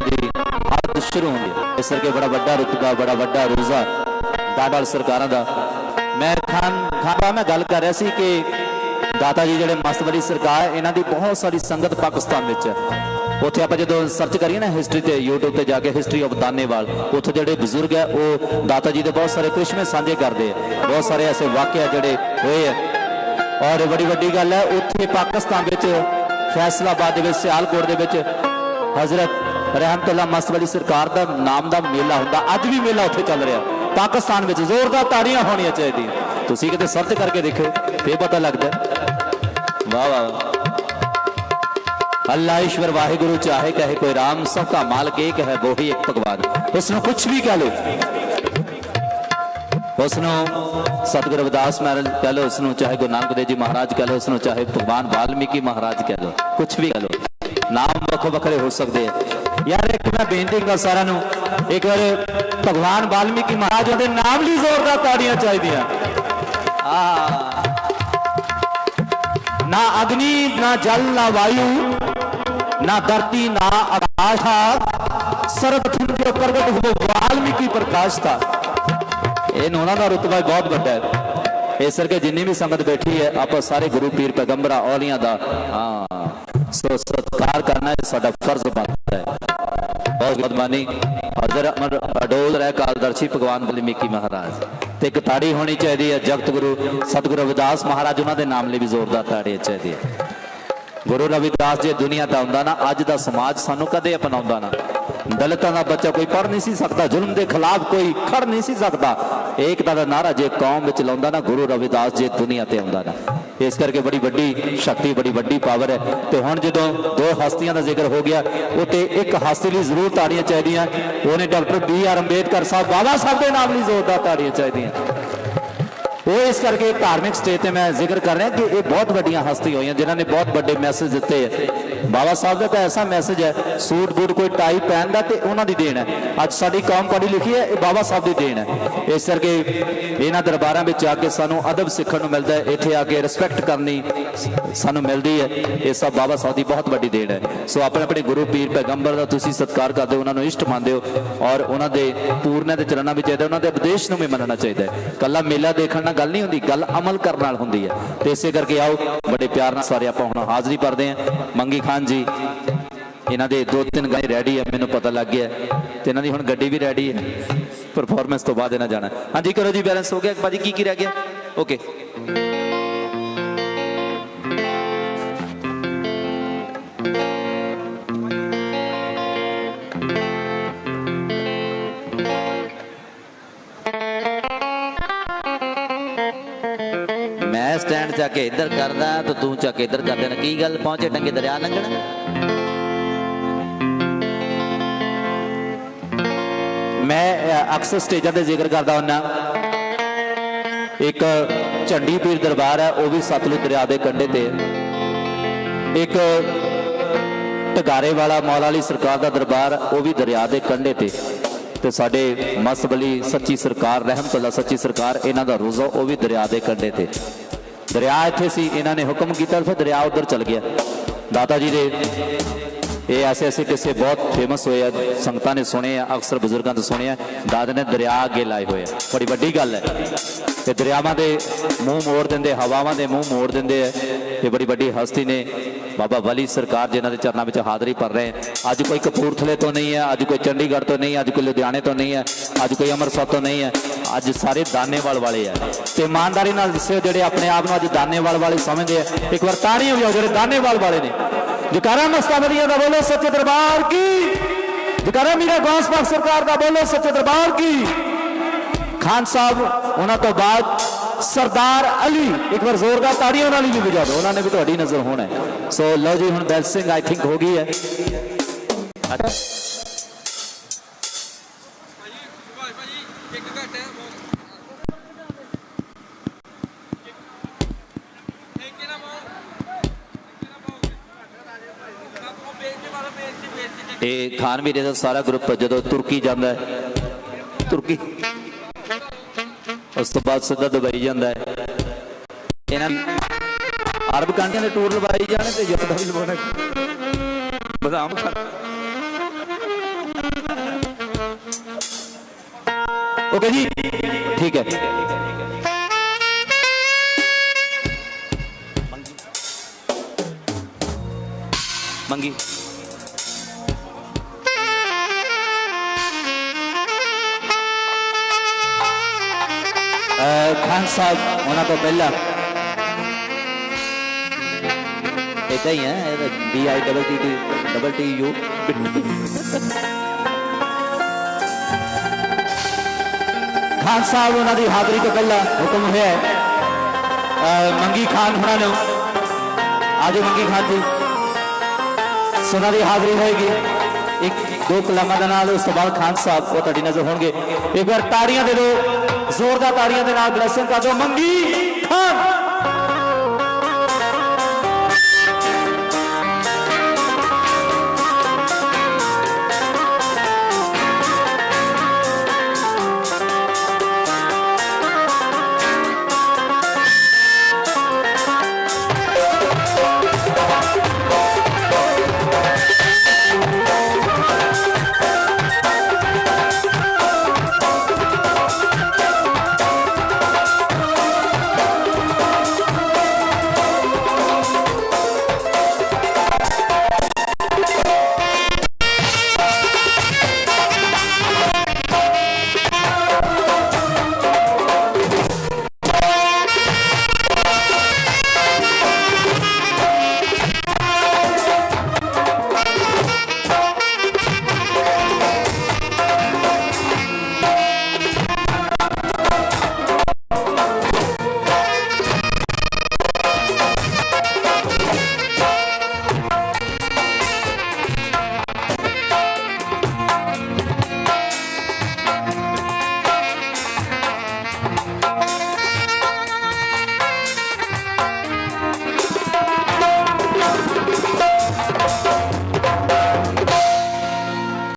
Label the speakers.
Speaker 1: ਇਹਨਾਂ ਦੀ ਹੱਦ ਸ਼ੁਰੂ ਹੁੰਦੀ ਹੈ। ਇਸ ਕਰਕੇ ਬੜਾ ਵੱਡਾ ਰੁਤਬਾ, ਬੜਾ ਵੱਡਾ ਰੋਜ਼ਾ ਦਾਦਲ ਸਰਕਾਰਾਂ ਦਾ। ਮੈਂ ਖਾਨ ਖਾਨ ਮੈਂ ਗੱਲ ਕਰ ਰਿਹਾ ਸੀ ਕਿ ਦਾਤਾ ਜੀ ਜਿਹੜੇ ਮਸਤਵਲੀ ਸਰਕਾਰ ਇਹਨਾਂ ਦੀ ਬਹੁਤ ਸਾਰੀ ਸੰਗਤ ਪਾਕਿਸਤਾਨ ਵਿੱਚ ਹੈ। ਉੱਥੇ ਆਪਾਂ ਜਦੋਂ ਸਰਚ ਕਰੀਏ ਨਾ ਹਿਸਟਰੀ ਤੇ, YouTube ਤੇ ਜਾ ਕੇ ਹਿਸਟਰੀ ਆਫ ਦਾਨੇਵਾਲ ਉੱਥੇ ਜਿਹੜੇ ਬਜ਼ੁਰਗ ਹੈ, ਉਹ ਦਾਤਾ ਜੀ ਦੇ ਬਹੁਤ ਸਾਰੇ ਕ੍ਰਿਸ਼ਮੇ ਸਾਂਝੇ ਕਰਦੇ ਆ ਬਹੁਤ ਸਾਰੇ ਐਸੇ ਵਾਕਿਆ ਜਿਹੜੇ ਹੋਏ ਆ ਔਰ ਬੜੀ ਵੱਡੀ ਗੱਲ ਹੈ, ਉੱਥੇ ਪਾਕਿਸਤਾਨ ਵਿੱਚ ਫੈਸਲਾਬਾਦ ਦੇ ਵਿੱਚ, ਸਿਆਲਕੋਟ ਦੇ ਵਿੱਚ ਹਜ਼ਰਤ ਰਹਿਮਤੁल्ला ਮਸਤਵਲੀ ਸਰਕਾਰ ਦਾ ਨਾਮ ਦਾ ਮੇਲਾ ਹੁੰਦਾ, ਅੱਜ ਵੀ ਮੇਲਾ ਉੱਥੇ ਚੱਲ ਰਿਹਾ। ਪਾਕਿਸਤਾਨ ਵਿੱਚ ਜ਼ੋਰਦਾਰ ਤਾੜੀਆਂ ਹੋਣੀਆਂ ਚਾਹੀਦੀਆਂ। ਤੁਸੀਂ ਕਿਤੇ ਸਰਚ ਕਰਕੇ ਦੇਖੋ ਫੇਰ ਪਤਾ ਲੱਗਦਾ ਵਾਹ ਵਾਹ ਅੱਲਾ ਈਸ਼ਵਰ, ਵਾਹਿਗੁਰੂ, ਚਾਹੇ ਕਹੇ ਕੋਈ ਰਾਮ, ਸਭ ਦਾ ਮਾਲਕ ਇੱਕ ਹੈ ਉਹ ਇੱਕ ਭਗਵਾਨ। ਉਸ ਨੂੰ ਕੁਝ ਵੀ ਕਹਿ ਲੋ ਉਸ ਨੂੰ ਸਤਿਗੁਰੂ ਰਵਿਦਾਸ ਮਹਾਰਾਜ ਕਹਿ ਲੋ ਉਸ ਨੂੰ ਚਾਹੇ ਗੁਰੂ ਨਾਨਕ ਦੇਵ ਜੀ ਮਹਾਰਾਜ ਕਹਿ ਲੋ ਉਸ ਨੂੰ ਚਾਹੇ ਭਗਵਾਨ ਵਾਲਮੀਕੀ ਮਹਾਰਾਜ ਕਹਿ ਲੋ ਕੁਝ ਵੀ ਕਹਿ ਲੋ ਨਾਮ ਵੱਖੋ ਵੱਖਰੇ ਹੋ ਸਕਦੇ ਆ। ਯਾਰ ਇੱਕ ਮੈਂ ਬੇਨਤੀ ਕਰ ਸਾਰਿਆਂ ਨੂੰ, ਇੱਕ ਵਾਰ ਭਗਵਾਨ ਵਾਲਮੀਕੀ ਮਹਾਰਾਜ ਦੇ ਨਾਮ ਲਈ ਜ਼ੋਰਦਾਰ ਤਾੜੀਆਂ ਚਾਹੀਦੀਆਂ। ਆ ਨਾ ਅਗਨੀ, ਨਾ ਜਲ, ਨਾ ਵਾਯੂ, ਨਾ ਧਰਤੀ, ਨਾ ਆਕਾਸ਼ ਆ ਸਰਵਥਨ ਦੇ ਪ੍ਰਗਟ ਹੋਵੇ ਵਾਲਮੀਕੀ ਪ੍ਰਕਾਸ਼ ਦਾ। ਇਹ ਉਹਨਾਂ ਦਾ ਰਤਬਾ ਬਹੁਤ ਵੱਡਾ ਹੈ। ਇਸ ਕਰਕੇ ਜਿੰਨੀ ਵੀ ਸੰਗਤ ਬੈਠੀ ਹੈ, ਆਪਾਂ ਸਾਰੇ ਗੁਰੂ ਪੀਰ ਪੈਗੰਬਰਾਂ, ਔਲੀਆਂ ਦਾ, ਹਾਂ। ਸੋ ਸਤਕਾਰ ਕਰਨਾ ਸਾਡਾ ਫਰਜ਼ ਬਣਦਾ ਹੈ। ਬਹੁਤ ਬਹੁਤ ਹਜ਼ਰ ਅਮਰ ਅਡੋਲ ਰਹਿ ਕਾਲਦਰਸ਼ੀ ਭਗਵਾਨ ਵਾਲਮੀਕੀ ਮਹਾਰਾਜ। ਤੇ ਇੱਕ ਤਾੜੀ ਹੋਣੀ ਚਾਹੀਦੀ ਹੈ, ਜਗਤ ਗੁਰੂ ਸਤਿਗੁਰੂ ਰਵਿਦਾਸ ਮਹਾਰਾਜ ਉਹਨਾਂ ਦੇ ਨਾਮ ਲਈ ਵੀ ਜ਼ੋਰਦਾਰ ਤਾੜੀ ਚਾਹੀਦੀ ਹੈ। ਗੁਰੂ ਰਵਿਦਾਸ ਜੇ ਦੁਨੀਆ ਤੇ ਆਉਂਦਾ ਨਾ, ਅੱਜ ਦਾ ਸਮਾਜ ਸਾਨੂੰ ਕਦੇ ਅਪਣਾਉਂਦਾ ਨਾ। ਦਲਿਤਾਂ ਦਾ ਬੱਚਾ ਕੋਈ ਪੜ ਨਹੀਂ ਸੀ ਸਕਦਾ, ਜ਼ੁਲਮ ਦੇ ਖਿਲਾਫ ਕੋਈ ਖੜ ਨਹੀਂ ਸੀ ਸਕਦਾ। ਏਕਤਾ ਦਾ ਨਾਰਾ ਜੇ ਕੌਮ ਵਿੱਚ ਲਾਉਂਦਾ ਨਾ, ਗੁਰੂ ਰਵਿਦਾਸ ਜੇ ਦੁਨੀਆ ਤੇ ਆਉਂਦਾ ਨਾ। ਇਸ ਕਰਕੇ ਬੜੀ ਵੱਡੀ ਸ਼ਕਤੀ, ਬੜੀ ਵੱਡੀ ਪਾਵਰ ਹੈ। ਤੇ ਹੁਣ ਜਦੋਂ ਦੋ ਹਸਤੀਆਂ ਦਾ ਜ਼ਿਕਰ ਹੋ ਗਿਆ ਉਹ ਤੇ ਇੱਕ ਹਸਤੀ ਲਈ ਜ਼ਰੂਰ ਤਾੜੀਆਂ ਚਾਹੀਦੀਆਂ। ਉਹਨੇ doctor B R Ambedkar Sahib Baba Sahib ਦੇ ਨਾਮ ਲਈ ਜ਼ੋਰਦਾਰ ਤਾੜੀਆਂ ਚਾਹੀਦੀਆਂ। ਉਹ ਇਸ ਕਰਕੇ ਧਾਰਮਿਕ ਸਟੇਜ ਤੇ ਮੈਂ ਜ਼ਿਕਰ ਕਰ ਰਿਹਾ ਕਿ ਇਹ ਬਹੁਤ ਵੱਡੀਆਂ ਹਸਤੀ ਹੋਈਆਂ, ਜਿਨ੍ਹਾਂ ਨੇ ਬਹੁਤ ਵੱਡੇ ਮੈਸੇਜ ਦਿੱਤੇ ਹੈ। ਬਾਬਾ ਸਾਹਿਬ ਦਾ ਤਾਂ ਐਸਾ ਮੈਸੇਜ ਹੈ, ਸੂਟ ਬੂਟ ਕੋਈ ਟਾਈ ਪਹਿਨ ਦਾ ਤੇ ਉਹਨਾਂ ਦੀ ਦੇਣ ਹੈ। ਅੱਜ ਸਾਡੀ ਕੌਮ ਪੜ੍ਹੀ ਲਿਖੀ ਹੈ, ਇਹ ਬਾਬਾ ਸਾਹਿਬ ਦੀ ਦੇਣ ਹੈ। ਇਸ ਕਰਕੇ ਇਹਨਾਂ ਦਰਬਾਰਾਂ ਵਿੱਚ ਆ ਕੇ ਸਾਨੂੰ ਅਦਬ ਸਿੱਖਣ ਨੂੰ ਮਿਲਦਾ ਹੈ, ਇੱਥੇ ਆ ਕੇ ਰਿਸਪੈਕਟ ਕਰਨੀ ਸਾਨੂੰ ਮਿਲਦੀ ਹੈ। ਇਹ ਸਭ ਬਾਬਾ ਸਾਹਿਬ ਦੀ ਬਹੁਤ ਵੱਡੀ ਦੇਣ ਹੈ। ਸੋ ਆਪਣੇ ਆਪਣੇ ਗੁਰੂ ਪੀਰ ਪੈਗੰਬਰ ਦਾ ਤੁਸੀਂ ਸਤਿਕਾਰ ਕਰਦੇ ਹੋ, ਉਹਨਾਂ ਨੂੰ ਇਸ਼ਟ ਮੰਨਦੇ ਹੋ ਔਰ ਉਹਨਾਂ ਦੇ ਪੂਰਨੇ ਤੇ ਚੱਲਣਾ ਵੀ ਚਾਹੀਦਾ ਉਹਨਾਂ ਦੇ ਉਪਦੇਸ਼ ਨੂੰ ਵੀ ਮੰਨਣਾ ਚਾਹੀਦਾ ਹੈ। ਕੱਲਾ ਮੇਲਾ ਦੇਖਣ ਨਾਲ ਗੱਲ ਨਹੀਂ ਹੁੰਦੀ, ਗੱਲ ਅਮਲ ਕਰਨ ਨਾਲ ਹੁੰਦੀ ਹੈ। ਤੇ ਇਸੇ ਕਰਕੇ ਆਓ, ਬੜੇ ਪਿਆਰ ਨਾਲ ਸਾਰੇ ਆਪਾਂ ਹੁਣ ਹਾਜ਼ਰੀ ਭਰਦੇ ਹਾਂ। ਮੰਗੀ ਖਾਨ ਜੀ ਇਹਨਾਂ ਦੇ ਦੋ ਤਿੰਨ ਗਾਣੇ ਰੈਡੀ ਆ, ਮੈਨੂੰ ਪਤਾ ਲੱਗ ਗਿਆ। ਤੇ ਇਹਨਾਂ ਦੀ ਹੁਣ ਗੱਡੀ ਵੀ ਰੈਡੀ ਹੈ ਪਰਫਾਰਮੈਂਸ ਤੋਂ ਬਾਅਦ ਇਹਨਾਂ ਜਾਣਾ। ਹਾਂਜੀ, ਕਰੋ ਜੀ ਬੈਲੈਂਸ ਹੋ ਗਿਆ। ਭਾਜੀ ਕੀ ਕੀ ਰਹਿ ਗਿਆ? ਓਕੇ ਮੈਂ ਸਟੈਂਡ ਚੱਕ ਕੇ ਇੱਧਰ ਕਰਦਾ, ਤੇ ਤੂੰ ਚੱਕ ਕੇ ਇੱਧਰ ਕਰ ਦੇਣਾ ਕੀ ਗੱਲ ਪਹੁੰਚੇ ਟੰਗੇ ਦਰਿਆ ਲੰਘਣਾ? ਮੈਂ ਅਕਸਰ ਸਟੇਜਾਂ ਤੇ ਜ਼ਿਕਰ ਕਰਦਾ ਹੁੰਨਾ ਇੱਕ ਝੰਡੀ ਪੀਰ ਦਰਬਾਰ ਹੈ, ਉਹ ਵੀ ਸਤਲੁਜ ਦਰਿਆ ਦੇ ਕੰਢੇ ਤੇ। ਇੱਕ ਟਗਾਰੇ ਵਾਲਾ ਮੌਲਾ ਵਾਲੀ ਸਰਕਾਰ ਦਾ ਦਰਬਾਰ, ਉਹ ਵੀ ਦਰਿਆ ਦੇ ਕੰਢੇ ਤੇ। ਤੇ ਸਾਡੇ ਮਸਬਲੀ ਸੱਚੀ ਸਰਕਾਰ ਰਹਿਮਤੁল্লাਹ ਸੱਚੀ ਸਰਕਾਰ, ਇਹਨਾਂ ਦਾ ਰੋਜ਼ਾ ਉਹ ਵੀ ਦਰਿਆ ਦੇ ਕੰਢੇ ਤੇ। ਦਰਿਆ ਇੱਥੇ ਸੀ, ਇਹਨਾਂ ਨੇ ਹੁਕਮ ਕੀਤਾ ਫਿਰ ਦਰਿਆ ਉਧਰ ਚਲ ਗਿਆ। ਦਾਤਾ ਜੀ ਦੇ ਇਹ ਐਸੇ ਐਸੇ ਕਿਸੇ ਬਹੁਤ ਫੇਮਸ ਹੋਏ ਆ, ਸੰਗਤਾਂ ਨੇ ਸੁਣੇ ਆ, ਅਕਸਰ ਬਜ਼ੁਰਗਾਂ ਤੋਂ ਸੁਣੇ ਆ, ਦਾਦੇ ਨੇ ਦਰਿਆ ਅੱਗੇ ਲਾਏ ਹੋਏ ਆ। ਬੜੀ ਵੱਡੀ ਗੱਲ ਹੈ। ਤੇ ਦਰਿਆਵਾਂ ਦੇ ਮੂੰਹ ਮੋੜ ਦਿੰਦੇ, ਹਵਾਵਾਂ ਦੇ ਮੂੰਹ ਮੋੜ ਦਿੰਦੇ ਆ। ਇਹ ਬੜੀ ਵੱਡੀ ਹਸਤੀ ਨੇ। ਬਾਬਾ ਵਲੀ ਸਰਕਾਰ ਜਿਨ੍ਹਾਂ ਦੇ ਚਰਨਾਂ ਵਿੱਚ ਹਾਜ਼ਰੀ ਭਰ ਰਹੇ ਅੱਜ ਕੋਈ ਕਪੂਰਥਲੇ ਤੋਂ ਨਹੀਂ ਹੈ ਅੱਜ ਕੋਈ ਚੰਡੀਗੜ੍ਹ ਤੋਂ ਨਹੀਂ ਅੱਜ ਕੋਈ ਲੁਧਿਆਣੇ ਤੋਂ ਨਹੀਂ ਹੈ ਅੱਜ ਕੋਈ ਅੰਮ੍ਰਿਤਸਰ ਤੋਂ ਨਹੀਂ ਹੈ ਅੱਜ ਸਾਰੇ ਦਾਨੇਵਾਲ ਵਾਲੇ ਆ। ਤੇ ਇਮਾਨਦਾਰੀ ਨਾਲ ਦੱਸਿਓ ਜਿਹੜੇ ਆਪਣੇ ਆਪ ਨੂੰ ਅੱਜ ਦਾਨੇਵਾਲ ਵਾਲੇ ਸਮਝਦੇ ਆ। ਇੱਕ ਵਾਰ ਤਾੜੀਆਂ ਵਜਾਓ ਜਿਹੜੇ ਦਾਨੇਵਾਲ ਵਾਲੇ ਨੇ। ਜਕਾਰਾ ਮਸਤਾਵਰੀਆ ਦਾ ਬੋਲੋ, ਸੱਚੇ ਦਰਬਾਰ ਕੀ? ਜਕਾਰਾ ਮੀਰਾ ਗੌਸ ਪਾਕ ਸਰਕਾਰ ਦਾ ਬੋਲੋ, ਸੱਚੇ ਦਰਬਾਰ ਕੀ? ਖਾਨ ਸਾਹਿਬ, ਉਹਨਾਂ ਤੋਂ ਬਾਅਦ ਸਰਦਾਰ ਅਲੀ, ਇੱਕ ਵਾਰ ਜ਼ੋਰਦਾਰ ਤਾੜੀਆਂ ਨਾਲ ਹੀ ਵੀ ਵਜਾ ਦਿਓ। ਉਹਨਾਂ ਨੇ ਵੀ ਤੁਹਾਡੀ ਨਜ਼ਰ ਹੋਣਾ ਹੈ। ਸੋ ਲਓ ਜੀ, ਹੁਣ ਬੈਲ ਸਿੰਘ ਆਈ ਥਿੰਕ ਹੋ ਗਈ ਹੈ। ਅੱਛਾ
Speaker 2: ਭਾਈ ਭਾਜੀ ਇੱਕ ਘੱਟ ਹੈ
Speaker 1: ਤੇ ਖਾਨ ਵੀਰੇ ਦਾ ਸਾਰਾ ਗਰੁੱਪ ਜਦੋਂ ਤੁਰਕੀ ਜਾਂਦਾ ਹੈ, ਤੁਰਕੀ। ਉਸ ਤੋਂ ਬਾਅਦ ਸਿੱਧਾ ਦੁਬਈ ਜਾਂਦਾ ਹੈ। ਇਹਨਾਂ ਅਰਬ ਕੰਟਰੀਆਂ ਦੇ ਟੂਰ ਲਵਾਈ ਜਾਣੇ ਤੇ ਜੱਟ ਦਾ ਵੀ ਲਵਾਉਣਾ। ਬਦਾਮ ਖਾ ਓਕੇ ਜੀ, ਠੀਕ ਹੈ। ਮੰਗੀ। ਮੰਗੀ। ਖਾਨ ਸਾਹਿਬ ਉਹਨਾਂ ਤੋਂ ਪਹਿਲਾਂ ਇਦਾਂ ਹੀ ਹੈ B I double T T double T U Khan Sahib ਉਹਨਾਂ ਦੀ ਹਾਜ਼ਰੀ ਤੋਂ ਪਹਿਲਾਂ ਹੁਕਮ ਹੋਇਆ ਹੈ ਅਹ ਮੰਗੀ ਖਾਨ ਹੁਣਾਂ ਨੂੰ ਆਜੋ ਮੰਗੀ ਖਾਨ ਜੀ ਸੋਨਾ ਦੀ ਹਾਜ਼ਰੀ ਹੋਏਗੀ ਇੱਕ ਦੋ ਕਲਾਮਾਂ ਦੇ ਨਾਲ ਉਸ ਤੋਂ ਬਾਅਦ ਖਾਨ ਸਾਹਿਬ ਉਹ ਤੁਹਾਡੀ ਨਜ਼ਰ ਹੋਣਗੇ ਇੱਕ ਵਾਰ ਤਾੜੀਆਂ ਦੇ ਦਿਓ ਜ਼ੋਰਦਾਰ ਤਾੜੀਆਂ ਦੇ ਨਾਲ ਬਲੇਸਿੰਗ ਕਰ ਦਿਓ। ਮੰਗੀ